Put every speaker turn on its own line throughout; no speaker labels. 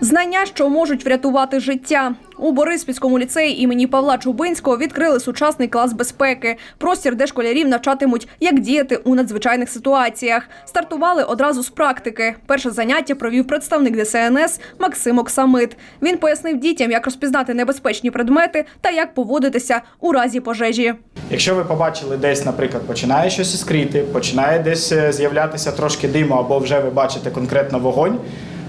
Знання, що можуть врятувати життя. У Бориспільському ліцеї імені Павла Чубинського відкрили сучасний клас безпеки. Простір, де школярів навчатимуть, як діяти у надзвичайних ситуаціях. Стартували одразу з практики. Перше заняття провів представник ДСНС Максим Оксамит. Він пояснив дітям, як розпізнати небезпечні предмети та як поводитися у разі пожежі.
Якщо ви побачили десь, наприклад, починає щось іскріти, починає десь е, з'являтися трошки диму, або вже ви бачите конкретно вогонь.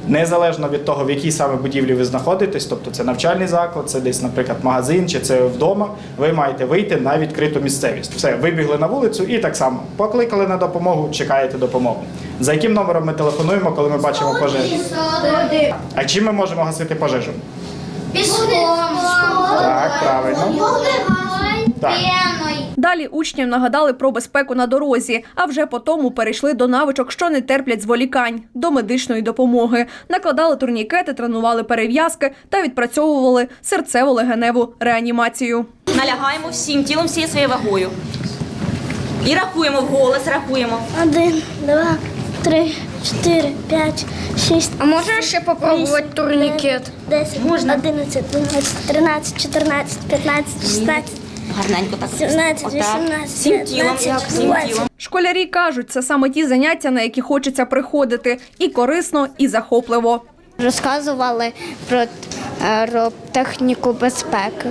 Незалежно від того, в якій саме будівлі ви знаходитесь, тобто це навчальний заклад, це десь, наприклад, магазин чи це вдома, ви маєте вийти на відкриту місцевість. Все, вибігли на вулицю і так само покликали на допомогу, чекаєте допомоги. За яким номером ми телефонуємо, коли ми бачимо пожежу? А чим ми можемо гасити пожежу?
Піском.
Так, правильно. Так.
Далі учням нагадали про безпеку на дорозі, а вже потому перейшли до навичок, що не терплять зволікань, до медичної допомоги. Накладали турнікети, тренували перев'язки та відпрацьовували серцево-легеневу реанімацію.
Налягаємо всім тілом, всією своєю вагою. І рахуємо вголос, рахуємо.
Один, два, три, чотири, п'ять, шість. А можна ще попробувати турнікет? Десять, одинадцять, дванадцять, тринадцять, чотирнадцять, п'ятнадцять, шістнадцять,
Гарненько так.
сімнадцять,
Отак.
вісімнадцять,
Всім тілом,
дев'ятнадцять,
всім
двадцять.
тілом.
Школярі кажуть, це саме ті заняття, на які хочеться приходити, і корисно, і захопливо.
Розказували про, е, про техніку безпеки,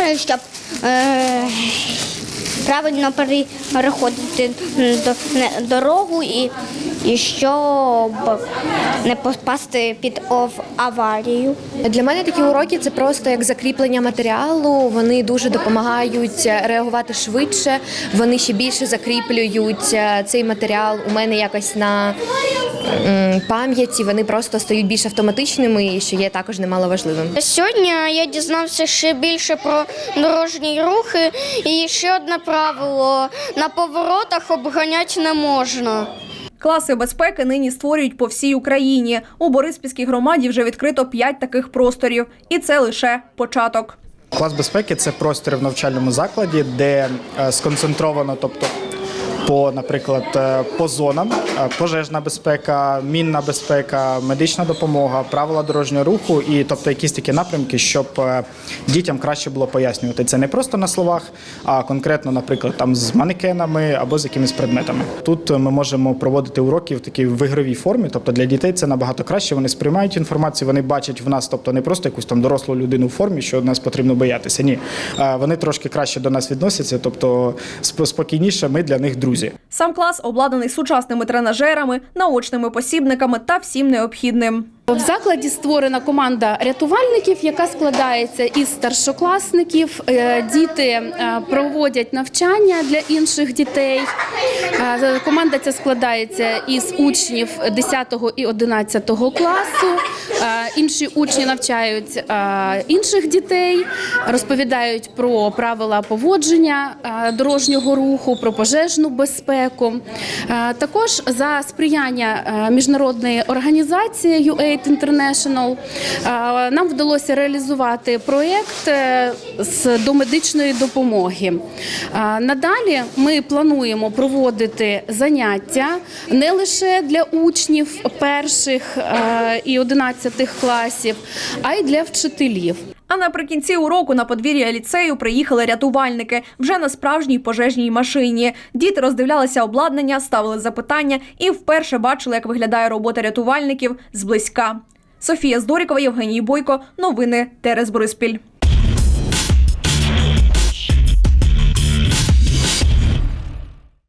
Е, щоб е, правильно пере- переходити дорогу і, і щоб не попасти під аварію.
Для мене такі уроки це просто як закріплення матеріалу. Вони дуже допомагають реагувати швидше. Вони ще більше закріплюють е, цей матеріал у мене якось на пам'яті. Вони просто стають більш автоматичними, що є також немаловажливим.
Сьогодні я дізнався ще більше про дорожні рухи і ще одне правило: на поворотах обганяти не можна.
Класи безпеки нині створюють по всій Україні. У Бориспільській громаді вже відкрито п'ять таких просторів, і це лише початок.
Клас безпеки це простір в навчальному закладі, де е, сконцентровано, тобто по, наприклад, е, по зонам е, пожежна безпека, мінна безпека, медична допомога, правила дорожнього руху і тобто якісь такі напрямки, щоб е, дітям краще було пояснювати це не просто на словах, а конкретно, наприклад, там з манекенами або з якимись предметами. Тут ми можемо проводити уроки в такій в ігровій формі, тобто для дітей це набагато краще. Вони сприймають інформацію, вони бачать в нас, тобто не просто якусь там дорослу людину в формі, що нас потрібно боятися. Ні, вони трошки краще до нас відносяться, тобто сп- спокійніше. Ми для них друзі.
Сам клас обладнаний сучасними тренажерами, наочними посібниками та всім необхідним.
В закладі створена команда рятувальників, яка складається із старшокласників. Е, Діти е, проводять навчання для інших дітей. Е, Команда ця складається із учнів 10 і 11 класу. Інші учні навчають інших дітей, розповідають про правила поводження дорожнього руху, про пожежну безпеку. Також за сприяння міжнародної організації UAID International нам вдалося реалізувати проєкт е, з домедичної допомоги. Надалі ми плануємо проводити заняття не лише для учнів перших е, і 11 класів, а й для вчителів.
А наприкінці уроку на подвір'я ліцею приїхали рятувальники вже на справжній пожежній машині. Діти роздивлялися обладнання, ставили запитання і вперше бачили, як виглядає робота рятувальників зблизька. Софія Здорікова, Євгеній Бойко. Новини Терес Бориспіль.